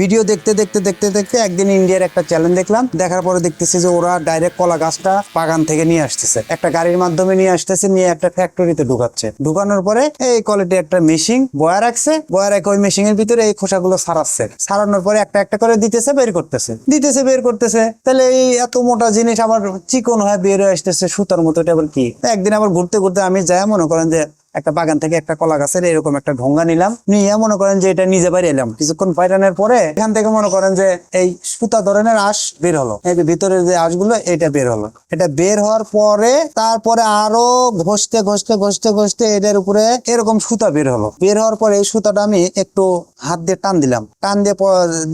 Video দেখতে দেখতে দেখতে দেখতে একদিন ইন্ডিয়ার একটা চ্যালেঞ্জ দেখলাম। দেখার পরে দেখতেছি যে ওরা ডাইরেক্ট কলা গাছটা বাগান থেকে নিয়ে আসতেছে। একটা গাড়ির মাধ্যমে নিয়ে আসতেছে, নিয়ে একটা ফ্যাক্টরিতে ঢুকাচ্ছে। ঢুকানোর পরে এই কোয়ালিটি একটা মেশিন বয়া রাখছে। বয়া রেখে ওই মেশিনের ভিতরে এই খোসাগুলো সারাচ্ছে। সারানোর পরে একটা একটা করে দিতেছে, বের করতেছে। দিতেছে, বের করতেছে। তাহলে এই এত মোটা জিনিস আমার চিকন হয়ে বের হয়ে আসতেছে সুতার মতো। এটা আবার কি? একদিন আবার ঘুরতে ঘুরতে আমি যাই, মনে করেন যে একটা বাগান থেকে একটা কলা গাছের এরকম একটা ঢোঙ্গা নিলাম, নিয়ে মনে করেন যে এটা নিজে বাইরে এলাম। কিছুক্ষণ পাইরানের পরে এখান থেকে মনে করেন যে এই সুতা ধরনের আঁশ বের হলো। এই ভিতরের যে আঁশগুলো, এটা বের হলো। এটা বের হওয়ার পরে তারপরে আরও ঘষতে ঘষতে ঘষতে ঘষতে এটার উপরে এরকম সুতা বের হলো। বের হওয়ার পরে এই সুতাটা আমি একটু হাত দিয়ে টান দিলাম। টান দিয়ে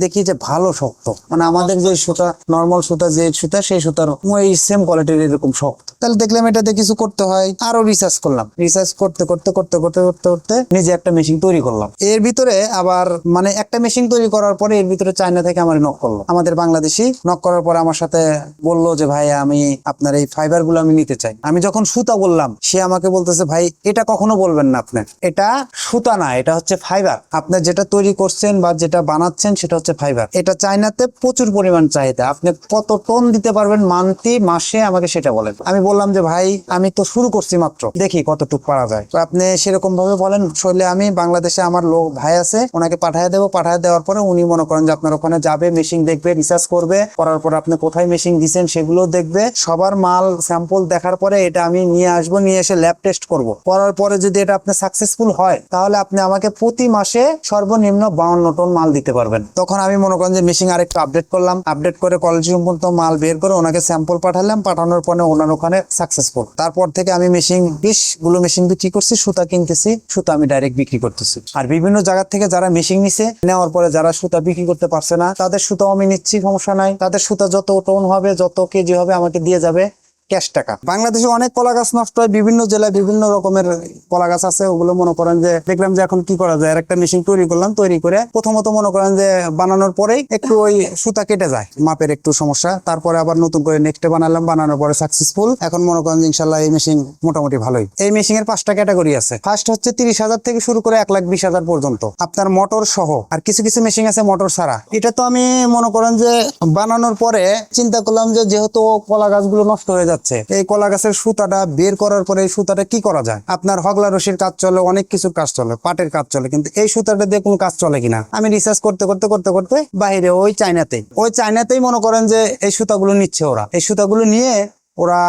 দেখি যে ভালো শক্ত। মানে আমাদের যে সুতা নর্মাল সুতা যে সুতা, সেই সুতার ওই সেম কোয়ালিটির এরকম শক্ত। তাহলে দেখলাম এটাতে কিছু করতে হয়। আরও রিসার্চ করলাম। রিসার্চ করতে করতে করতে করতে করতে করতে নিজে একটা মেশিন তৈরি করলাম। এর ভিতরে আবার মানে একটা মেশিন তৈরি করার পরে এর ভিতরে চায়না থেকে আমার নক করল। আমাদের বাংলাদেশি নক করার পরে আমার সাথে বলল যে, ভাই, আমি আপনার এই ফাইবারগুলো আমি নিতে চাই। আমি যখন সুতা বললাম, সে আমাকে বলতেছে, ভাই, এটা কখনো বলবেন না আপনার এটা সুতা না, এটা হচ্ছে ফাইবার আপনার যেটা তৈরি করছেন বা যেটা বানাচ্ছেন, সেটা হচ্ছে ফাইবার এটা চায়নাতে প্রচুর পরিমাণ চাহিদা। আপনি কত টন দিতে পারবেন মান্থলি মাসে আমাকে সেটা বলেন। আমি বললাম যে, ভাই, আমি তো শুরু করছি মাত্র। দেখি কতটুকু পারা যায়। তো আপনি সেরকম ভাবে বলেন শৈলে আমি বাংলাদেশে আমার লোক ভাই আছে, ওনাকে পাঠিয়ে দেবো। পাঠিয়ে দেওয়ার পরে উনি মনে করেন যে, আপনার ওখানে যাবে, মেশিন দেখবে রিসার্চ করবে। করার পর আপনি কোথায় মেশিন দিচ্ছেন সেগুলো দেখবে। সবার মাল স্যাম্পল দেখার পরে এটা আমি নিয়ে আসব, নিয়ে এসে ল্যাব টেস্ট করব। করার পরে যদি এটা আপনি সাকসেসফুল হয়, তাহলে আপনি আমাকে প্রতি মাসে সর্বনিম্ন বাউন্ন টন মাল দিতে পারবেন। তখন আমি মনে করেন যে, মেশিন আরেকটু আপডেট করলাম। আপডেট করে কলেজ সম্পর্ক মাল বের করে ওনাকে স্যাম্পল পাঠালাম। পাঠানোর পরে ওনার ওখানে সাকসেসফুল তারপর থেকে আমি মেশিন বিশগুলো মেশিন বিক্রি করছি, সুতা কিনতেছি, সুতা আমি ডাইরেক্ট বিক্রি করতেছি। আর বিভিন্ন জায়গা থেকে যারা মেশিন নিছে, নেওয়ার পরে যারা সুতা বিক্রি করতে পারছে না, তাদের সুতাও আমি নিচ্ছি, সমস্যা নাই। তাদের সুতা যত টন হবে, যত কেজি হবে, আমাকে দিয়ে যাবে। ক্যাশ টাকা। বাংলাদেশে অনেক কলা গাছ নষ্ট হয়, বিভিন্ন জেলায় বিভিন্ন রকমের কলা গাছ আছে, ওগুলো মনে করেন যে, দেখলাম যে এখন কি করা যায় একটা মেশিন তৈরি করলাম, তৈরি করে প্রথমত মনে করেন যে, বানানোর পরেই একটু ওই সুতা কেটে যায়, মাপের একটু সমস্যা। তারপরে আবার নতুন করে নেক্সটে বানালাম, বানানোর পরে সাকসেসফুল এখন মনে করেন ইনশাল্লাহ এই মেশিন মোটামুটি ভালোই। এই মেশিন এর পাঁচটা ক্যাটাগরি আছে। ফার্স্ট হচ্ছে তিরিশ হাজার থেকে শুরু করে এক লাখ বিশ হাজার পর্যন্ত। আপনার মোটর সহ, আর কিছু কিছু মেশিন আছে মোটর ছাড়া। এটা তো আমি মনে করেন যে, বানানোর পরে চিন্তা করলাম যেহেতু কলা গাছগুলো নষ্ট হয়ে যাচ্ছে এই কলা গাছের সুতাটা বের করার পরে এই সুতাটা কি করা যায়? আপনার হগলা রশির কাজ চলে, অনেক কিছু কাজ চলে, পাটের কাজ চলে, কিন্তু এই সুতাটা দিয়ে কোনো কাজ চলে কিনা? আমি রিসার্চ করতে করতে করতে করতে বাইরে ওই চায়নাতেই ওই চায়নাতেই মনে করেন যে এই সুতাগুলো নিচ্ছে ওরা। এই সুতাগুলো নিয়ে ওরা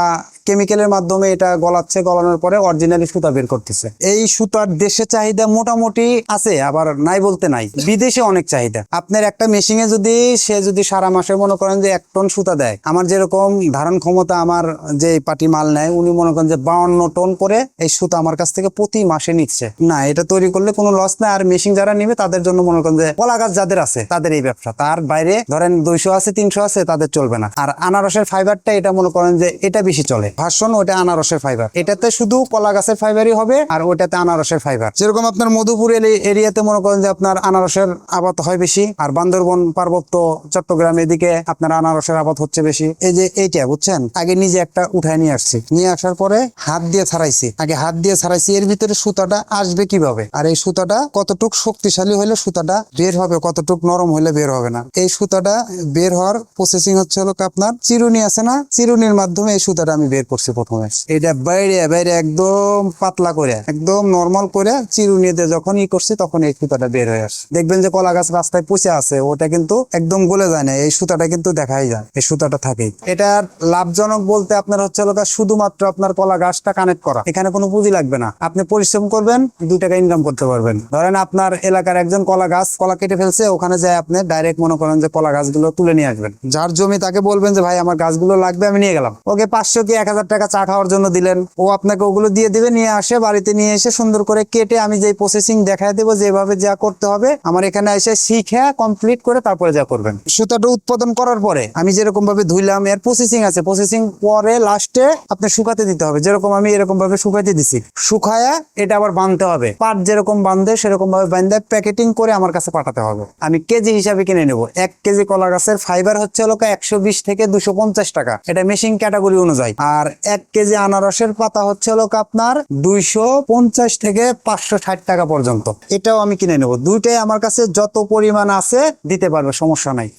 কেমিক্যালের মাধ্যমে এটা গলাচ্ছে, গলানোর পরে অরিজিনালি সুতা বের করতেছে। এই সুতার দেশে চাহিদা মোটামুটি আছে, আবার নাই বলতে নাই। বিদেশে অনেক চাহিদা। আপনার একটা মেশিনে যদি সে যদি সারা মাসে মনে করেন যে এক টন সুতা দেয়, আমার যেরকম ধারণ ক্ষমতা আমার যে পাটি মাল নেয়, উনি মনে করেন যে বাউন্ন টন করে এই সুতা আমার কাছ থেকে প্রতি মাসে নিচ্ছে। না, এটা তৈরি করলে কোনো লস নাই। আর মেশিন যারা নিবে, তাদের জন্য মনে করেন যে কলা গাছ যাদের আছে, তাদের এই ব্যবসা। তার বাইরে ধরেন দুইশো আছে, তিনশো আছে, তাদের চলবে না। আর আনারসের ফাইবারটা এটা মনে করেন যে এটা বেশি চলে। ভার্সন ওটা আনারসের ফাইবার এটাতে শুধু কলা গাছের ফাইবারই হবে আর ওটাতে আনারসের ফাইবার যেরকম আপনার মধুপুর এরিয়াতে মনে করেন যে আপনার আনারসের আবাদ হয় বেশি আর বান্দরবন, পার্বত্য, চট্টগ্রাম এদিকে আপনার আনারসের আবাদ হচ্ছে বেশি। এই যে এইটা, বুঝছেন? আগে নিজে একটা উঠায় নিয়ে আসছি। নিয়ে আসার পরে হাত দিয়ে ছাড়াইছি। আগে হাত দিয়ে ছাড়াইছি, এর ভিতরে সুতাটা আসবে কীভাবে? আর এই সুতাটা কতটুক শক্তিশালী হলে সুতাটা বের হবে, কতটুক নরম হলে বের হবে না? এই সুতাটা বের হওয়ার প্রসেসিং হচ্ছে হলো আপনার চিরুনি আছে না? চিরুনির মাধ্যমে এই সুতাটা আমি বের করছি প্রথমে। এটা বাইরে বাইরে একদম পাতলা করে, একদম নর্মাল করে চিরুনি দিয়ে যখন ই করছি তখন এই সুতাটা বের হয়ে আসে দেখবেন যে কলা গাছ রাস্তায় পচে আছে, ওটা কিন্তু একদম গলে যায় না, এই সুতাটা কিন্তু দেখাই যায়, এই সুতাটা থাকেই। এটার লাভজনক বলতে আপনার হচ্ছে শুধুমাত্র আপনার কলা গাছটা কানেক্ট করা, এখানে কোনো পুঁজি লাগবে না। আপনি পরিশ্রম করবেন, দুই টাকা ইনকাম করতে পারবেন। ধরেন আপনার এলাকার একজন কলা গাছ কলা কেটে ফেলছে, ওখানে যায় আপনি ডাইরেক্ট মনে করেন যে কলা গাছগুলো তুলে নিয়ে আসবেন। যার জমি তাকে বলবেন যে, ভাই, আমার গাছগুলো লাগবে, আমি নিয়ে গেলাম। ওকে পাঁচশো কি এক হাজার টাকা চা খাওয়ার জন্য দিলেন। ও আপনাকে ওগুলো দিয়ে দিবে, নিয়ে আসে, বাড়িতে নিয়ে এসে সুন্দর করে কেটে আমি যে প্রসেসিং দেখায় দেবো, যেভাবে যা করতে হবে, আমার এখানে এসে শিখে কমপ্লিট করে তারপরে যা করবেন। সুতাটা উৎপাদন করার পরে আমি যেরকম ভাবে ধুইলাম, এর প্রসেসিং আছে। প্রসেসিং পরে লাস্টে আপনি শুকাতে দিতে হবে। যেরকম আমি এরকম ভাবে শুকাইতে দিছি, শুকায়া এটা আবার বাঁধতে হবে। পাট যেরকম বাঁধে সেরকম ভাবে বাঁধে প্যাকেটিং করে আমার কাছে পাঠাতে হবে। আমি কেজি হিসাবে কিনে নেব। এক কেজি কলা গাছের ফাইবার হচ্ছে হলো একশো বিশ থেকে দুশো টাকা। এটা মেশিন ক্যাটাগরি ক্যাটাগরি অনুযায়ী। আর এক কেজি আনারসের পাতা হচ্ছে হলো আপনার দুইশো পঞ্চাশ থেকে পাঁচশো ষাট টাকা পর্যন্ত। এটাও আমি কিনে নেব। দুইটাই আমার কাছে যত পরিমাণ আছে দিতে পারবে, সমস্যা নাই।